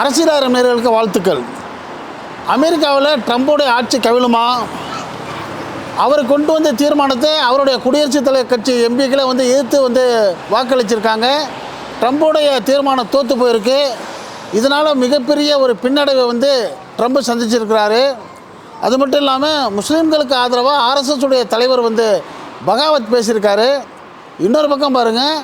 அரசியல் நேர்களுக்கு வாழ்த்துக்கள். அமெரிக்காவில் ட்ரம்ப்புடைய ஆட்சி கவிழுமா? அவர் கொண்டு வந்த தீர்மானத்தை அவருடைய குடியரசுத் தலைவர் கட்சி எம்பிக்களை வந்து எதிர்த்து வந்து வாக்களிச்சிருக்காங்க. ட்ரம்ப்புடைய தீர்மானம் தோற்று போயிருக்கு. இதனால் மிகப்பெரிய ஒரு பின்னடைவை வந்து ட்ரம்ப் சந்திச்சிருக்கிறாரு. அது மட்டும் இல்லாமல் முஸ்லீம்களுக்கு ஆதரவாக ஆர்எஸ்எஸுடைய தலைவர் வந்து பகாவத் பேசியிருக்காரு. இன்னொரு பக்கம் பாருங்கள்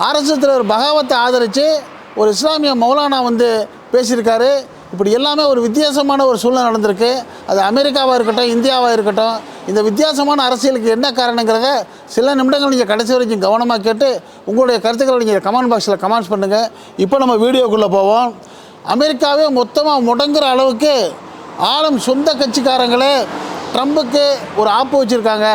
ஆர்எஸ்எஸ் தலைவர் பகாவத்தை ஆதரித்து ஒரு இஸ்லாமிய மௌலானா வந்து பேசியிருக்காரு. இப்படி எல்லாமே ஒரு வித்தியாசமான ஒரு சூழ்நிலை நடந்திருக்கு. அது அமெரிக்காவாக இருக்கட்டும் இந்தியாவாக இருக்கட்டும் இந்த வித்தியாசமான அரசியலுக்கு என்ன காரணங்கிறத சில நிமிடங்கள் நீங்கள் கடைசி வரைக்கும் கவனமாக கேட்டு உங்களுடைய கருத்துக்களை நீங்கள் கமெண்ட் பாக்ஸில் கமெண்ட்ஸ் பண்ணுங்கள் இப்போ நம்ம வீடியோக்குள்ளே போவோம். அமெரிக்காவே மொத்தமாக முடங்குற அளவுக்கு ஆளும் சொந்த கட்சிக்காரங்களே ட்ரம்புக்கு ஒரு ஆப்பு வச்சுருக்காங்க.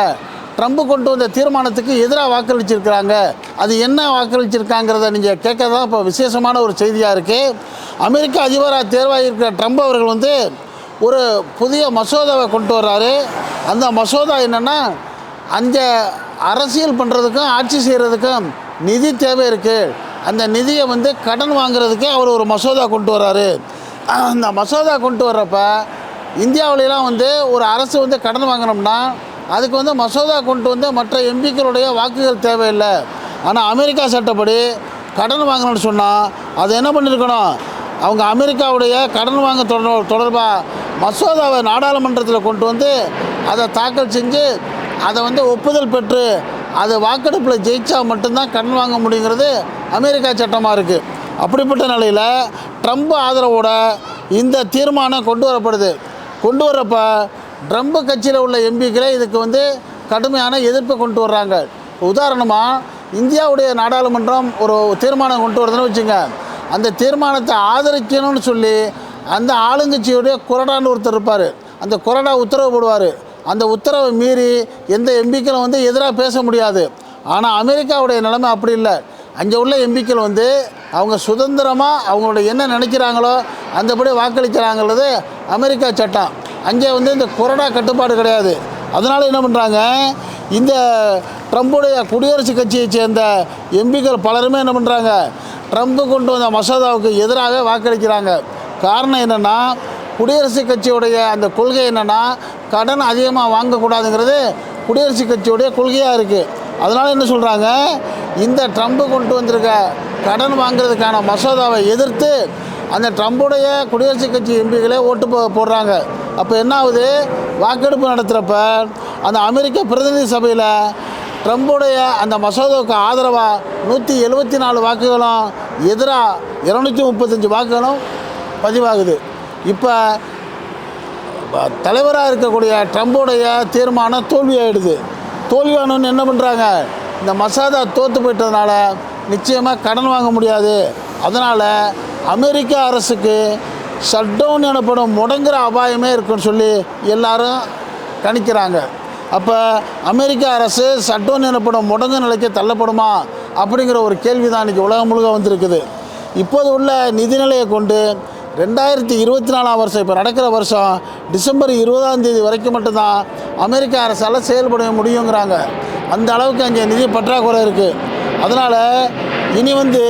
ட்ரம்ப் கொண்டு வந்த தீர்மானத்துக்கு எதிராக வாக்களிச்சிருக்கிறாங்க. அது என்ன வாக்களிச்சிருக்காங்கிறத நீங்கள் கேட்க தான் இப்போ விசேஷமான ஒரு செய்தியாக இருக்குது அமெரிக்க அதிபராக தேர்வாகியிருக்கிற ட்ரம்ப் அவர்கள் வந்து ஒரு புதிய மசோதாவை கொண்டு வர்றாரு. அந்த மசோதா என்னென்னா அந்த அரசியல் பண்ணுறதுக்கும் ஆட்சி செய்கிறதுக்கும் நிதி தேவை இருக்குது அந்த நிதியை வந்து கடன் வாங்குறதுக்கே அவர் ஒரு மசோதா கொண்டு வர்றாரு. அந்த மசோதா கொண்டு வர்றப்ப இந்தியாவிலலாம் வந்து ஒரு அரசு வந்து கடன் வாங்கினோம்னா அதுக்கு வந்து மசோதா கொண்டு வந்து மற்ற எம்பிக்களுடைய வாக்குகள் தேவையில்லை. ஆனால் அமெரிக்கா சட்டப்படி கடன் வாங்கணும்னு சொன்னால் அது என்ன பண்ணியிருக்கணும் அவங்க அமெரிக்காவுடைய கடன் வாங்க தொடர் தொடர்பாக மசோதாவை நாடாளுமன்றத்தில் கொண்டு வந்து அதை தாக்கல் செஞ்சு அதை வந்து ஒப்புதல் பெற்று அது வாக்கெடுப்பில் ஜெயித்தா மட்டும்தான் கடன் வாங்க முடியுங்கிறது அமெரிக்கா சட்டமாக இருக்குது அப்படிப்பட்ட நிலையில் ட்ரம்ப் ஆதரவோட இந்த தீர்மானம் கொண்டு வரப்படுது. கொண்டு வரப்போ ட்ரம்ப் கட்சியில் உள்ள எம்பிக்களே இதுக்கு வந்து கடுமையான எதிர்ப்பை கொண்டு வர்றாங்க. உதாரணமாக இந்தியாவுடைய நாடாளுமன்றம் ஒரு தீர்மானம் கொண்டு வருதுன்னு வச்சுங்க. அந்த தீர்மானத்தை ஆதரிக்கணும்னு சொல்லி அந்த ஆளுங்கட்சியுடைய குரடான்னு ஒருத்தர் இருப்பார். அந்த குரடா உத்தரவு போடுவார். அந்த உத்தரவை மீறி எந்த எம்பிக்களும் வந்து எதிராக பேச முடியாது. ஆனால் அமெரிக்காவுடைய நிலைமை அப்படி இல்லை. அங்கே உள்ள எம்பிக்கள் வந்து அவங்க சுதந்திரமாக அவங்களோட என்ன நினைக்கிறாங்களோ அந்தபடி வாக்களிக்கிறாங்கிறது அமெரிக்கா சட்டம். அங்கே வந்து இந்த கொரோனா கட்டுப்பாடு கிடையாது. அதனால் என்ன பண்ணுறாங்க இந்த ட்ரம்புடைய குடியரசுக் கட்சியை சேர்ந்த எம்பிக்கள் பலருமே என்ன பண்ணுறாங்க ட்ரம்ப்பு கொண்டு வந்த மசோதாவுக்கு எதிராக வாக்களிக்கிறாங்க. காரணம் என்னென்னா குடியரசுக் கட்சியுடைய அந்த கொள்கை என்னென்னா கடன் அதிகமாக வாங்கக்கூடாதுங்கிறது குடியரசுக் கட்சியுடைய கொள்கையாக இருக்குது அதனால் என்ன சொல்கிறாங்க இந்த ட்ரம்ப்பு கொண்டு வந்திருக்க கடன் வாங்குறதுக்கான மசோதாவை எதிர்த்து அந்த ட்ரம்புடைய குடியரசுக் கட்சி எம்பிகளே ஓட்டு போ போடுறாங்க. அப்போ என்ன ஆகுது? வாக்கெடுப்பு நடத்துகிறப்ப அந்த அமெரிக்க பிரதிநிதி சபையில் ட்ரம்புடைய அந்த மசோதாவுக்கு ஆதரவாக நூற்றி எழுபத்தி நாலு வாக்குகளும் எதிராக இரநூத்தி முப்பத்தஞ்சு வாக்குகளும் பதிவாகுது. இப்போ தலைவராக இருக்கக்கூடிய ட்ரம்போடைய தீர்மானம் தோல்வியாயிடுது. தோல்வியானோன்னு என்ன பண்ணுறாங்க இந்த மசோதா தோற்று போயிட்டதுனால நிச்சயமாக கடன் வாங்க முடியாது. அதனால் அமெரிக்க அரசுக்கு ஷட் டவுன் எனப்படும் முடங்குற அபாயமே இருக்குன்னு சொல்லி எல்லாரும் கணிக்கிறாங்க. அப்போ அமெரிக்க அரசு ஷட் டவுன் எனப்படும் முடங்கு நிலைக்கு தள்ளப்படுமா? அப்படிங்கிற ஒரு கேள்வி தான் இன்றைக்கி உலகம் முழுக்க வந்திருக்குது. இப்போது உள்ள நிதிநிலையை கொண்டு ரெண்டாயிரத்தி இருபத்தி நாலாம் வருஷம் இப்போ நடக்கிற வருஷம் டிசம்பர் இருபதாம் தேதி வரைக்கும் மட்டும்தான் அமெரிக்க அரசால் செயல்பட முடியுங்கிறாங்க. அந்த அளவுக்கு அங்கே நிதி பற்றாக்குறை இருக்குது அதனால் இனி வந்து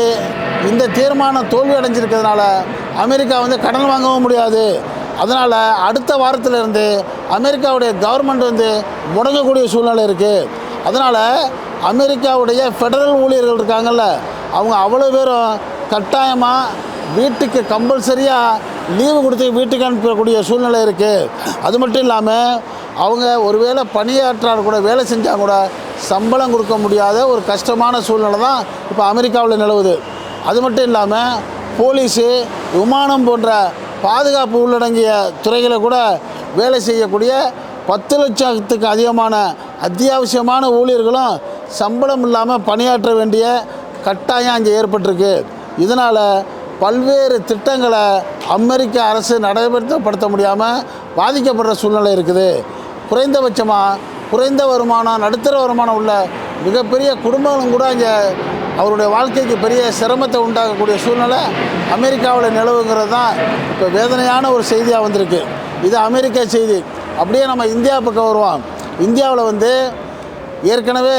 இந்த தீர்மானம் தோல்வி அடைஞ்சிருக்கிறதுனால அமெரிக்கா வந்து கடன் வாங்கவும் முடியாது. அதனால் அடுத்த வாரத்திலிருந்து அமெரிக்காவுடைய கவர்மெண்ட் வந்து முடங்கக்கூடிய சூழ்நிலை இருக்குது அதனால் அமெரிக்காவுடைய ஃபெடரல் ஊழியர்கள் இருக்காங்கல்ல அவங்க அவ்வளோ பேரும் கட்டாயமாக வீட்டுக்கு கம்பல்சரியாக லீவு கொடுத்து வீட்டுக்கு அனுப்பக்கூடிய சூழ்நிலை இருக்குது அது மட்டும் இல்லாமல் அவங்க ஒருவேளை பணியாற்றால் கூட வேலை செஞ்சால் கூட சம்பளம் கொடுக்க முடியாத ஒரு கஷ்டமான சூழ்நிலை தான் இப்போ அமெரிக்காவில் நிலவுது. அது மட்டும் இல்லாமல் போலீஸு விமானம் போன்ற பாதுகாப்பு உள்ளடங்கிய துறைகளை கூட வேலை செய்யக்கூடிய பத்து லட்சத்துக்கு அதிகமான அத்தியாவசியமான ஊழியர்களும் சம்பளம் இல்லாமல் பணியாற்ற வேண்டிய கட்டாயம் அங்கே ஏற்பட்டிருக்கு. இதனால் பல்வேறு திட்டங்களை அமெரிக்க அரசு நடைமுறைப்படுத்த முடியாமல் பாதிக்கப்படுற சூழ்நிலை இருக்குது. குறைந்தபட்சமாக குறைந்த வருமானம் நடுத்தர வருமானம் உள்ள மிகப்பெரிய குடும்பங்களும் கூட இங்கே அவருடைய வாழ்க்கைக்கு பெரிய சிரமத்தை உண்டாகக்கூடிய சூழ்நிலை அமெரிக்காவில் நிலவுங்கிறது தான் இப்போ வேதனையான ஒரு செய்தியாக வந்திருக்கு. இது அமெரிக்க செய்தி. அப்படியே நம்ம இந்தியா பக்கம் வருவோம். இந்தியாவில் வந்து ஏற்கனவே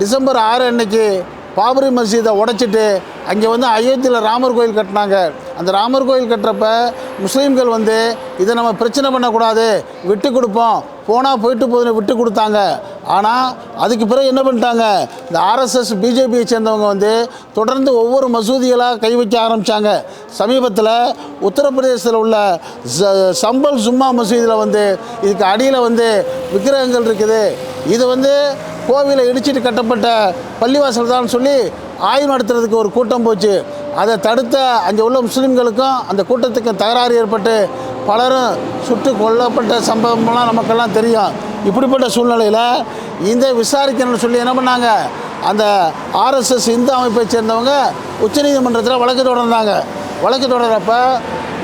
டிசம்பர் ஆறு அன்னைக்கு பாபரி மசீதை உடைச்சிட்டு அங்கே வந்து அயோத்தியில் ராமர் கோயில் கட்டினாங்க. அந்த ராமர் கோயில் கட்டுறப்ப முஸ்லீம்கள் வந்து இதை நம்ம பிரச்சனை பண்ணக்கூடாது விட்டு கொடுப்போம். போனால் போயிட்டு போதுன்னு விட்டு கொடுத்தாங்க. ஆனால் அதுக்கு பிறகு என்ன பண்ணிட்டாங்க? இந்த ஆர்எஸ்எஸ் பிஜேபியை சேர்ந்தவங்க வந்து தொடர்ந்து ஒவ்வொரு மசூதிகளாக கை வைக்க ஆரம்பித்தாங்க சமீபத்தில் உத்தரப்பிரதேசத்தில் உள்ள ச- சம்பல் சும்மா மசூதியில் வந்து இதுக்கு அடியில் வந்து விக்கிரகங்கள் இருக்குது. இது வந்து கோவிலை இடிச்சிட்டு கட்டப்பட்ட பள்ளிவாசல் தான் சொல்லி ஆய்வு நடத்துறதுக்கு ஒரு கூட்டம் போச்சு. அதை தடுத்த அங்கே உள்ள முஸ்லீம்களுக்கும் அந்த கூட்டத்துக்கும் தகராறு ஏற்பட்டு பலரும் சுட்டு கொல்லப்பட்ட சம்பவம்லாம் நமக்கெல்லாம் தெரியும். இப்படிப்பட்ட சூழ்நிலையில் இந்த விசாரிக்கணும்னு சொல்லி என்ன பண்ணாங்க? அந்த ஆர்எஸ்எஸ் இந்து அமைப்பை சேர்ந்தவங்க உச்சநீதிமன்றத்தில் வழக்கு தொடர்ந்தாங்க. வழக்கு தொடர்றப்ப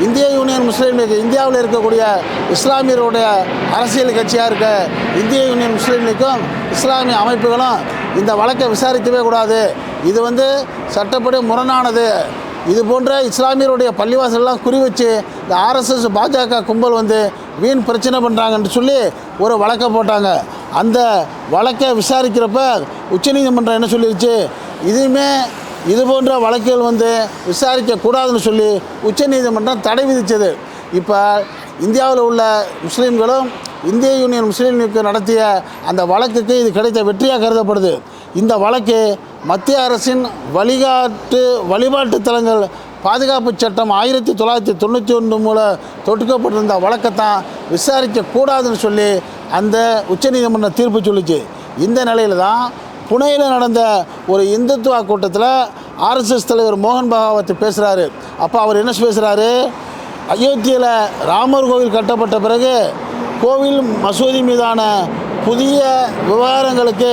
இந்திய யூனியன் முஸ்லீம் லீக் இந்தியாவில் இருக்கக்கூடிய இஸ்லாமியருடைய அரசியல் கட்சியாக இருக்க இந்திய யூனியன் முஸ்லீம் லீக்கும் இஸ்லாமிய அமைப்புகளும் இந்த வழக்கை விசாரிக்கவே கூடாது. இது வந்து சட்டப்படி முரணானது. இது போன்ற இஸ்லாமியருடைய பள்ளிவாசல்லாம் குறி வச்சு இந்த ஆர்எஸ்எஸ் பாஜக கும்பல் வந்து வீண் பிரச்சனை பண்ணுறாங்கன்னு சொல்லி ஒரு வழக்கை போட்டாங்க. அந்த வழக்கை விசாரிக்கிறப்ப உச்சநீதிமன்றம் என்ன சொல்லிடுச்சு இதுவுமே இது போன்ற வழக்குகள் வந்து விசாரிக்கக்கூடாதுன்னு சொல்லி உச்சநீதிமன்றம் தடை விதித்தது இப்போ இந்தியாவில் உள்ள முஸ்லீம்களும் இந்திய யூனியன் முஸ்லீம் நடத்திய அந்த வழக்குக்கு இது கிடைத்த வெற்றியாக கருதப்படுது. இந்த வழக்கு மத்திய அரசின் வழிகாட்டு வழிபாட்டு தலங்கள் பாதுகாப்பு சட்டம் ஆயிரத்தி தொள்ளாயிரத்தி தொண்ணூற்றி ஒன்று மூலம் தொடுக்கப்பட்டிருந்த வழக்கத்தான் விசாரிக்கக்கூடாதுன்னு சொல்லி அந்த உச்சநீதிமன்ற தீர்ப்பு சொல்லிச்சு. இந்த நிலையில் தான் புனேயில் நடந்த ஒரு இந்துத்துவா கூட்டத்தில் ஆர்எஸ்எஸ் தலைவர் மோகன் பகாவத்து பேசுகிறாரு அப்போ அவர் என்ன பேசுகிறாரு அயோத்தியில் ராமர் கோவில் கட்டப்பட்ட பிறகு கோவில் மசூதி மீதான புதிய விவகாரங்களுக்கு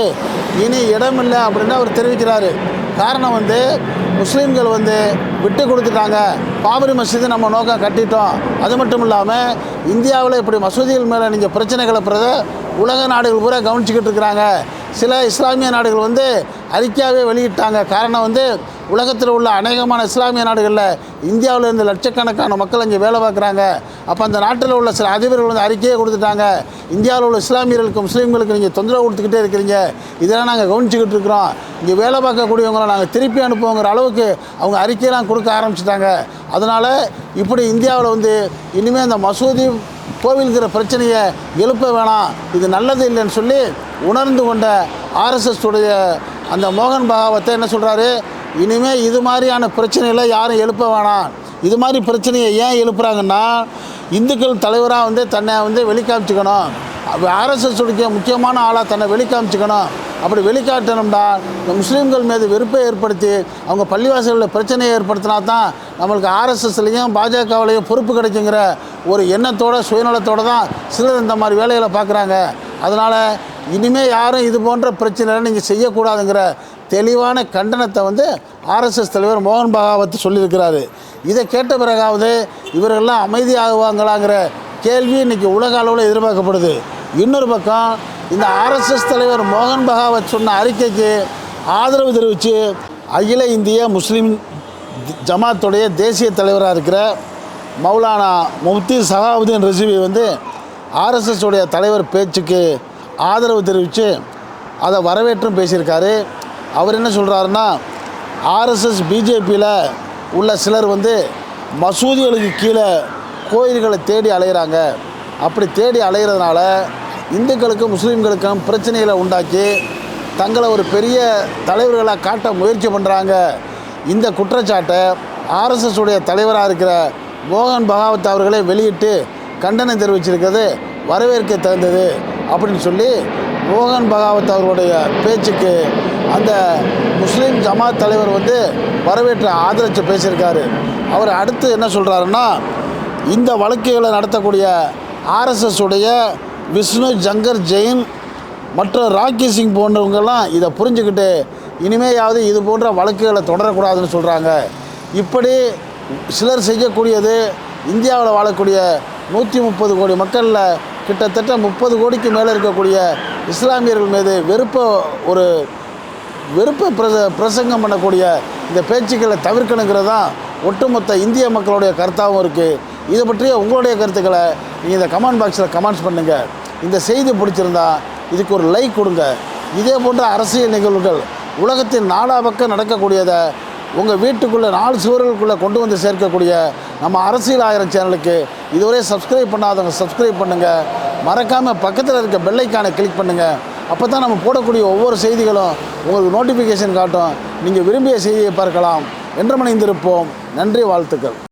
இனி இடமில்லை அப்படின்னு அவர் தெரிவிக்கிறாரு. காரணம் வந்து முஸ்லீம்கள் வந்து விட்டு கொடுத்துட்டாங்க. பாபரி மசூதி நம்ம நோக்கம் கட்டிட்டோம். அது மட்டும் இல்லாமல் இந்தியாவில் இப்படி மசூதிகள் மேலே நீங்கள் பிரச்சனை கிளப்புறத உலக நாடுகள் பூரா கவனிச்சுக்கிட்டு இருக்கிறாங்க. சில இஸ்லாமிய நாடுகள் வந்து அறிக்கையாகவே வெளியிட்டாங்க. காரணம் வந்து உலகத்தில் உள்ள அநேகமான இஸ்லாமிய நாடுகளில் இந்தியாவில் இருந்து லட்சக்கணக்கான மக்கள் இங்கே வேலை பார்க்குறாங்க. அப்போ அந்த நாட்டில் உள்ள சில அதிபர்கள் வந்து அறிக்கையை கொடுத்துட்டாங்க. இந்தியாவில் உள்ள இஸ்லாமியர்களுக்கு முஸ்லீம்களுக்கு நீங்கள் தொந்தரவு கொடுத்துக்கிட்டே இருக்கிறீங்க. இதெல்லாம் நாங்கள் கவனிச்சுக்கிட்டு இருக்கிறோம். இங்கே வேலை பார்க்கக்கூடியவங்களை நாங்கள் திருப்பி அனுப்புவோங்கிற அளவுக்கு அவங்க அறிக்கையெல்லாம் கொடுக்க ஆரம்பிச்சிட்டாங்க. அதனால் இப்படி இந்தியாவில் வந்து இனிமேல் அந்த மசூதி கோவிலுங்கிற பிரச்சனையை எழுப்ப வேணாம். இது நல்லது இல்லைன்னு சொல்லி உணர்ந்து கொண்ட ஆர்எஸ்எஸ் உடைய அந்த மோகன் பகாவத்தை என்ன சொல்கிறாரு இனிமேல் இது மாதிரியான பிரச்சனைகளை யாரும் எழுப்ப வேணாம். இது மாதிரி பிரச்சனையை ஏன் எழுப்புறாங்கன்னா இந்துக்கள் தலைவராக வந்து தன்னை வந்து வெளிக்காமிச்சுக்கணும். ஆர்எஸ்எஸ் உடைய முக்கியமான ஆளாக தன்னை வெளிக்காமிச்சுக்கணும். அப்படி வெளிக்காட்டணும்னா இந்த முஸ்லீம்கள் மீது வெறுப்பை ஏற்படுத்தி அவங்க பள்ளிவாசலில் பிரச்சனையை ஏற்படுத்தினா தான் நம்மளுக்கு ஆர்எஸ்எஸ்லேயும் பாஜகவிலையும் பொறுப்பு கிடைக்குங்கிற ஒரு எண்ணத்தோட சுயநலத்தோடு தான் சிலர் இந்த மாதிரி வேலைகளை பார்க்குறாங்க. அதனால் இனிமேல் யாரும் இது போன்ற பிரச்சனைலாம் நீங்கள் செய்யக்கூடாதுங்கிற தெளிவான கண்டனத்தை வந்து ஆர்எஸ்எஸ் தலைவர் மோகன் பகாவத் சொல்லியிருக்கிறாரு. இதை கேட்ட பிறகாவது இவர்கள்லாம் அமைதியாகுவாங்களாங்கிற கேள்வி இன்றைக்கி உலக அளவில் எதிர்பார்க்கப்படுது. இன்னொரு பக்கம் இந்த ஆர்எஸ்எஸ் தலைவர் மோகன் பகாவத் சொன்ன அறிக்கைக்கு ஆதரவு தெரிவித்து அகில இந்திய முஸ்லீம் ஜமாத்துடைய தேசிய தலைவராக இருக்கிற மௌலானா முஃப்தி சகாவுதீன் ரிசிவி வந்து ஆர்எஸ்எஸ் உடைய தலைவர் பேச்சுக்கு ஆதரவு தெரிவித்து அதை வரவேற்றும் பேசியிருக்காரு. அவர் என்ன சொல்கிறாருன்னா ஆர்எஸ்எஸ் பிஜேபியில் உள்ள சிலர் வந்து மசூதிகளுக்கு கீழே கோயில்களை தேடி அலைகிறாங்க அப்படி தேடி அலைகிறதுனால இந்துக்களுக்கும் முஸ்லீம்களுக்கும் பிரச்சனைகளை உண்டாக்கி தங்களை ஒரு பெரிய தலைவர்களாக காட்ட முயற்சி பண்ணுறாங்க இந்த குற்றச்சாட்டை ஆர்எஸ்எஸ் உடைய தலைவராக இருக்கிற மோகன் பகாவத் அவர்களே வெளியிட்டு கண்டனம் தெரிவிச்சிருக்கிறது வரவேற்க தகுந்தது. அப்படின்னு சொல்லி மோகன் பகாவத் அவர்களுடைய பேச்சுக்கு அந்த முஸ்லீம் ஜமாத் தலைவர் வந்து வரவேற்று ஆதரித்து பேசியிருக்காரு. அவர் அடுத்து என்ன சொல்கிறாருன்னா இந்த வழக்குகளை நடத்தக்கூடிய ஆர்எஸ்எஸ் உடைய விஷ்ணு ஜங்கர் ஜெயின் மற்றும் ராக்கி சிங் போன்றவங்கெல்லாம் இதை புரிஞ்சுக்கிட்டு இனிமேயாவது இது போன்ற வழக்குகளை தொடரக்கூடாதுன்னு சொல்கிறாங்க இப்படி சிலர் செய்யக்கூடியது இந்தியாவில் வாழக்கூடிய நூற்றி முப்பது கோடி மக்களில் கிட்டத்தட்ட முப்பது கோடிக்கு மேலே இருக்கக்கூடிய இஸ்லாமியர்கள் மீது வெறுப்ப ஒரு வெறுப்பை பிரச பிரசங்கம் பண்ணக்கூடிய இந்த பேச்சுக்களை தவிர்க்கணுங்கிறது தான் ஒட்டுமொத்த இந்திய மக்களுடைய கருத்தாகவும் இருக்குது இதை பற்றிய உங்களுடைய கருத்துக்களை நீங்கள் இந்த கமெண்ட் பாக்ஸில் கமெண்ட்ஸ் பண்ணுங்கள் இந்த செய்தி பிடிச்சிருந்தா இதுக்கு ஒரு லைக் கொடுங்க. இதே போன்ற அரசியல் நிகழ்வுகள் உலகத்தின் நாடா பக்கம் நடக்கக்கூடியதை உங்கள் வீட்டுக்குள்ளே நாலு சுவர்களுக்குள்ளே கொண்டு வந்து சேர்க்கக்கூடிய நம்ம அரசியல் ஆயிரம் சேனலுக்கு இதுவரை சப்ஸ்கிரைப் பண்ணாதவங்க சப்ஸ்கிரைப் பண்ணுங்கள் மறக்காமல் பக்கத்தில் இருக்க பெல்லைக்கானை கிளிக் பண்ணுங்கள் அப்போ தான் நம்ம போடக்கூடிய ஒவ்வொரு செய்திகளும் உங்களுக்கு நோட்டிஃபிகேஷன் காட்டும். நீங்கள் விரும்பிய செய்தியை பார்க்கலாம். என்று மணிந்திருப்போம் நன்றி வாழ்த்துக்கள்.